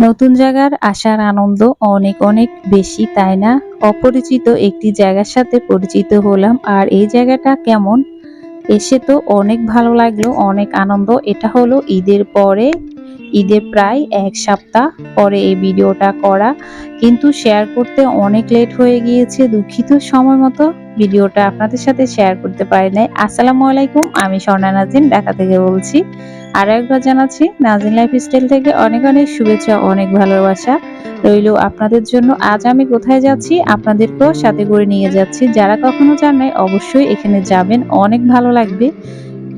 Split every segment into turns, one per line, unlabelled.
নতুন জায়গার আসার আনন্দ অনেক অনেক বেশি, তাই না? অপরিচিত একটি জায়গার সাথে পরিচিত হলাম, আর এই জায়গাটা কেমন? এসে তো অনেক ভালো লাগল, অনেক আনন্দ। এটা হলো ঈদের পরে ঈদের প্রায় এক সপ্তাহ পরে এই ভিডিওটা করা, কিন্তু শেয়ার করতে অনেক লেট হয়ে গিয়েছে। দুঃখিত সময় মতো ভিডিওটা আপনাদের সাথে শেয়ার করতে পারি নাই। আসসালামু আলাইকুম, আমি স্বর্ণা নাজিন ঢাকা থেকে বলছি। আর একবার জানাচ্ছি নাজিন লাইফ স্টাইল থেকে অনেক অনেক শুভেচ্ছা, অনেক ভালোবাসা রইল আপনাদের জন্য। আজ আমি কোথায় যাচ্ছি, আপনাদেরকেও সাথে করে নিয়ে যাচ্ছি। যারা কখনো যান নাই, অবশ্যই এখানে যাবেন। অনেক ভালো লাগবে।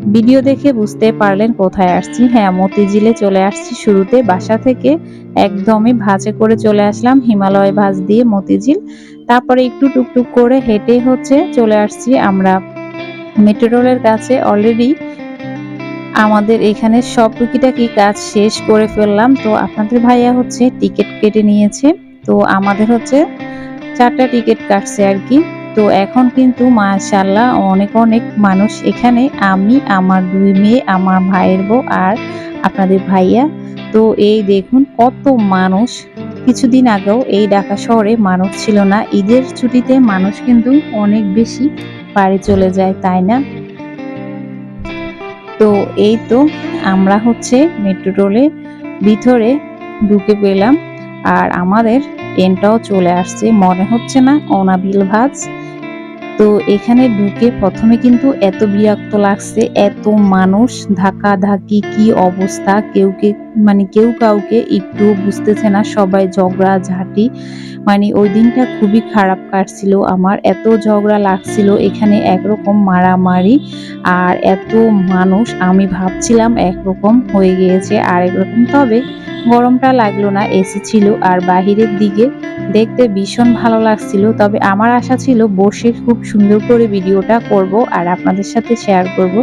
ভিডিও দেখে বুঝতে পারলেন কোথায় আসছি। হ্যাঁ মতিঝিলে চলে আসছি শুরুতে। বাসা থেকে একদমই ভাজে করে চলে আসলাম হিমালয় ভাজ দিয়ে মতিঝিল। তারপরে একটু টুকটুক করে হেঁটে হচ্ছে চলে আসছি আমরা মেট্রো কাছে। অলরেডি আমাদের এখানে সব টুকিটাকি কাজ শেষ করে ফেললাম। তো আপনাদের ভাইয়া হচ্ছে টিকিট কেটে নিয়েছে। তো আমাদের হচ্ছে চারটা টিকিট কাটছে আর কি। তো এখন কিন্তু মাশাল্লাহ অনেক অনেক মানুষ এখানে, আমি, আমার দুই মেয়ে, আমার ভাইয়ের বউ আর আপনাদের ভাইয়া। তো এই দেখুন কত মানুষ। কিছুদিন আগেও এই ঢাকা শহরে মানুষ ছিল না। ঈদের ছুটিতে মানুষ কিন্তু অনেক বেশি বাড়ি চলে যায়, তাই না? তো এই তো আমরা হচ্ছে মেট্রো রেলের ভিতরে ঢুকে পেলাম আর আমাদের ট্রেনটাও চলে আসছে, মনে হচ্ছে না অনাবিল ভাজ। তো এখানে ঢুকে প্রথমে কিন্তু এত বিরক্ত লাগছে, এত মানুষ ধাক্কা ধাক্কি কি অবস্থা, কেউ কে মানে কেউ কাউকে একটু বুঝতেছে না, সবাই ঝগড়া ঝাঁটি মানে ওই দিনটা খুবই খারাপ কাটছিল আমার, এত ঝগড়া লাগছিল, এখানে একরকম মারামারি আর এত মানুষ, আমি ভাবছিলাম একরকম হয়ে গিয়েছে আর একরকম তবে গরমটা লাগল না এসি ছিল আর বাহিরের দিকে দেখতে ভীষণ ভালো লাগছিল। তবে আমার আশা ছিল বসে খুব সুন্দর করে ভিডিওটা করব আর আপনাদের সাথে শেয়ার করব।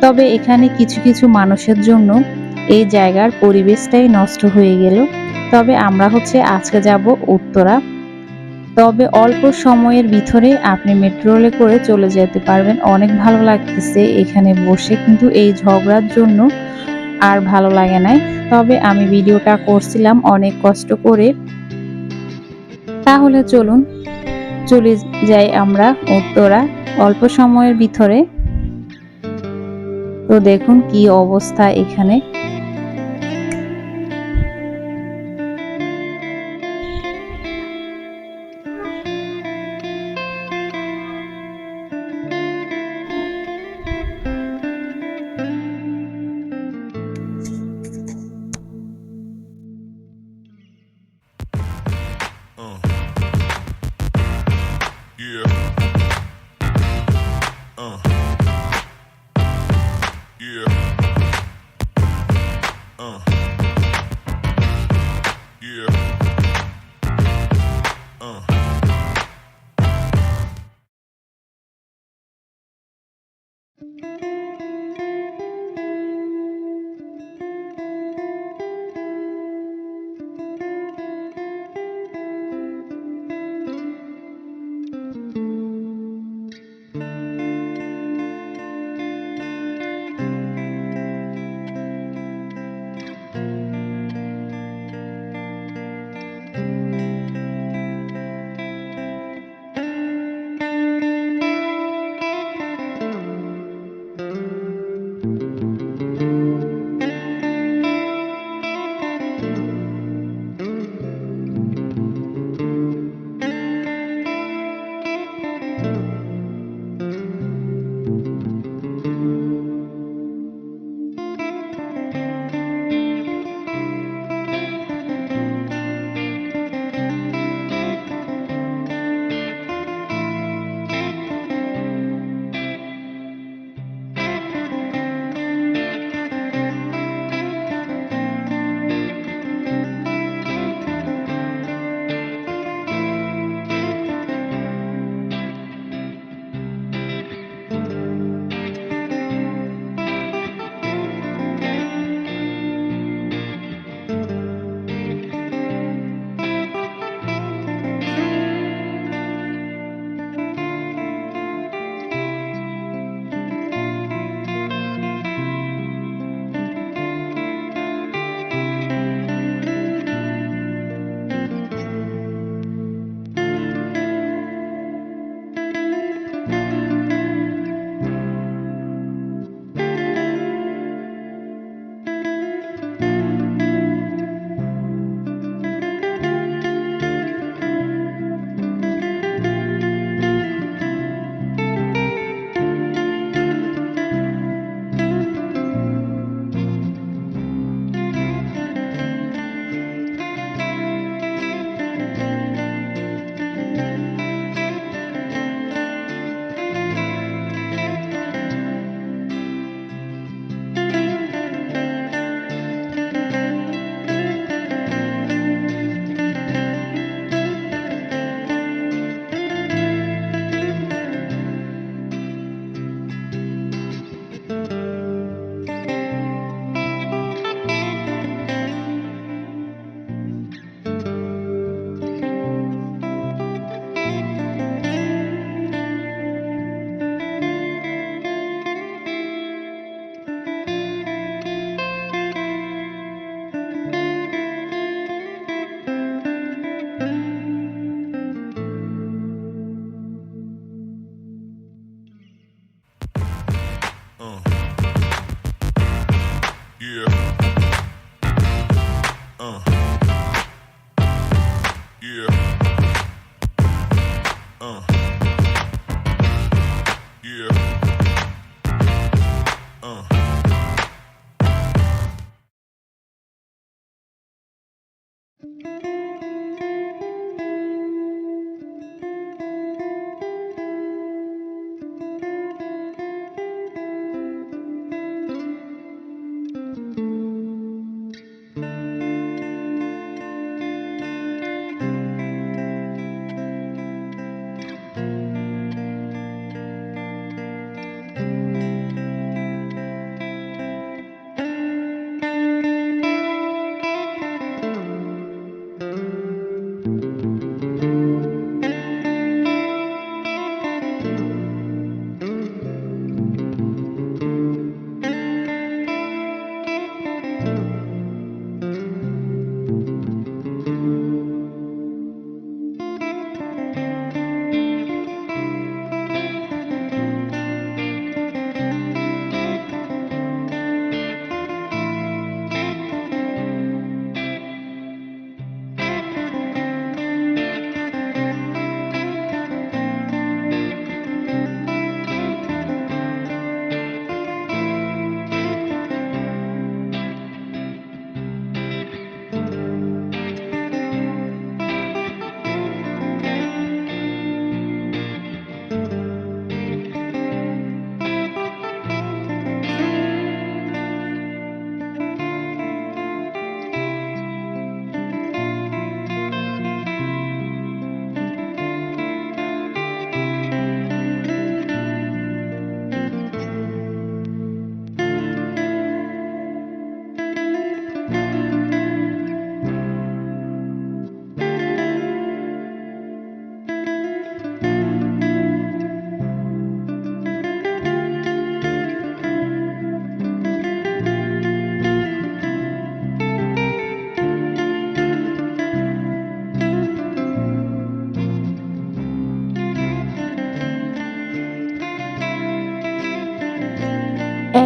তবে এখানে কিছু কিছু মানুষের জন্য এই জায়গার পরিবেশটাই নষ্ট হয়ে গেল। তবে আমরা হচ্ছে আজকে যাব উত্তরা। তবে অল্প সময়ের ভিতরে আপনি মেট্রো রেলে করে চলে যেতে পারবেন। অনেক ভালো লাগতেছে এখানে বসে, কিন্তু এই ঝগড়ার জন্য আর ভালো লাগে নাই। তবে আমি ভিডিওটা করছিলাম, অনেক কষ্ট করে। তাহলে চলুন, চলে যাই আমরা উত্তরা, অল্প সময়ের ভিতরে। তো দেখুন কি অবস্থা এখানে।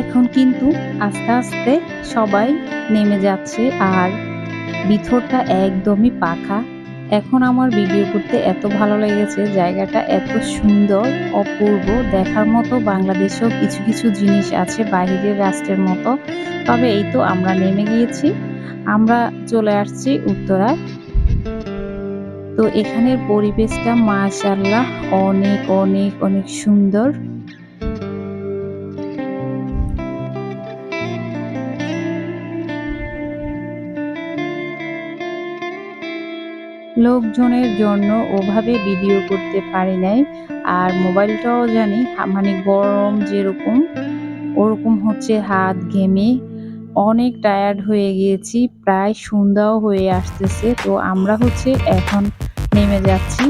এখন কিন্তু আস্তে আস্তে সবাই নেমে যাচ্ছে আর ভিতরটা একদমই পাখা। এখন আমার ভিডিও করতে এত ভালো লেগেছে, জায়গাটা এত সুন্দর, অপূর্ব। দেখার মতো বাংলাদেশেও কিছু কিছু জিনিস আছে বাহিরের রাষ্ট্রের মতো। তবে এই তো আমরা নেমে গিয়েছি, আমরা চলে আসছি উত্তরায় তো এখানের পরিবেশটা মাশাল্লাহ অনেক অনেক অনেক সুন্দর। লোকজনের জন্য ওভাবে ভিডিও করতে পারি নাই। আর মোবাইলটাও জানি মানে গরম যেরকম ওরকম হচ্ছে হাত ঘেমে। অনেক টায়ার্ড হয়ে গিয়েছি প্রায় সন্ধ্যাও হয়ে আসতেছে। তো আমরা হচ্ছে এখন নেমে যাচ্ছি.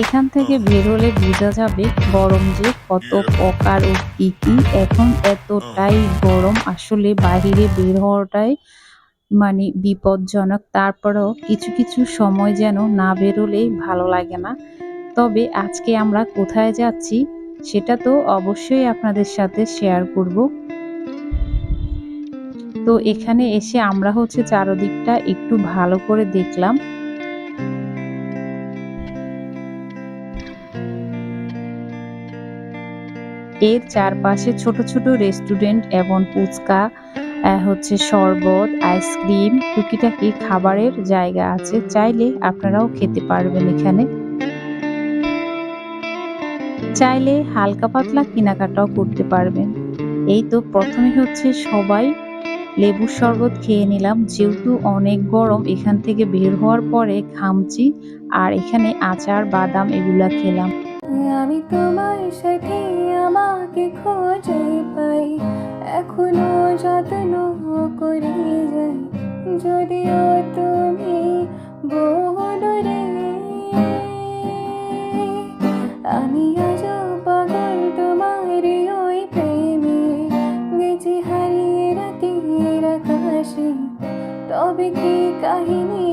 এখান থেকে বের হলে বোঝা যাবে গরম যে কত প্রকার ও কি কি। এখন এতটাই গরম, আসলে বাহিরে বের হওয়াটাই মানে বিপজ্জনক। তারপরেও কিছু কিছু সময় যেন না বেরোলেই ভালো লাগে না। তবে আজকে আমরা কোথায় যাচ্ছি, সেটা তো অবশ্যই আপনাদের সাথে শেয়ার করব। তো এখানে এসে আমরা হচ্ছে চারদিকটা একটু ভালো করে দেখলাম। এর চারপাশে ছোট ছোট রেস্টুরেন্ট এবং ফুচকা হচ্ছে শরবত, আইসক্রিম, টুকিটাকি খাবারের জায়গা আছে। চাইলে আপনারাও খেতে পারবেন এখানে। চাইলে হালকা পাতলা কেনাকাটাও করতে পারবেন। এই তো প্রথমে হচ্ছে সবাই লেবুর শরবত খেয়ে নিলাম। যেহেতু অনেক গরম, এখান থেকে বের হওয়ার পরে খামচি আর এখানে আচার, বাদাম এগুলা খেলাম।
আমি তোমার সাথে আমাকে খোঁজে পাই। এখনও যত্ন করে যাই। যদিও তুমি বহু দূরে আমি আজ পাগল তোমার ওই প্রেমে। গেছি হারিয়ে রাতের আকাশে। তবে কি কাহিনী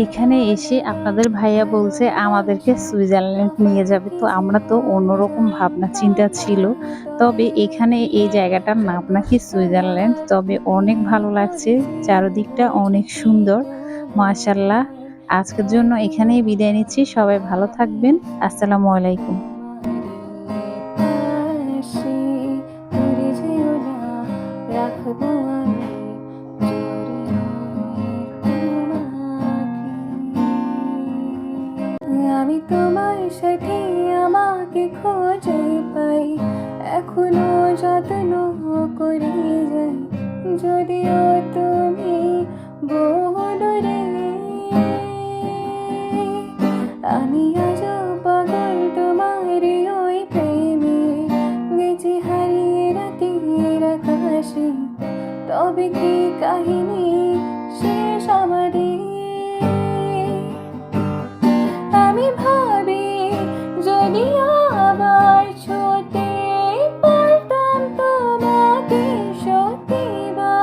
এখানে এসে আপনাদের ভাইয়া বলছে, আমাদেরকে সুইজারল্যান্ড নিয়ে যাবে। তো আমরা তো অন্যরকম ভাবনা, চিন্তা ছিল। তবে এখানে এই জায়গাটার নাম নাকি সুইজারল্যান্ড। তবে অনেক ভালো লাগছে, চারদিকটা অনেক সুন্দর। মাশাল্লাহ আজকের জন্য এখানেই বিদায় নিচ্ছি। সবাই ভালো থাকবেন। আসসালামু আলাইকুম।
হবে কি কাহিনী? শেষ আমারই। আমি ভাবি যদি আবার ছোটে পারতাম তোমাকে সত্যি বা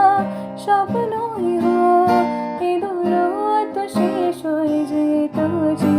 স্বপ্ন হোক এগুলো তো শেষ হয়ে যেত যে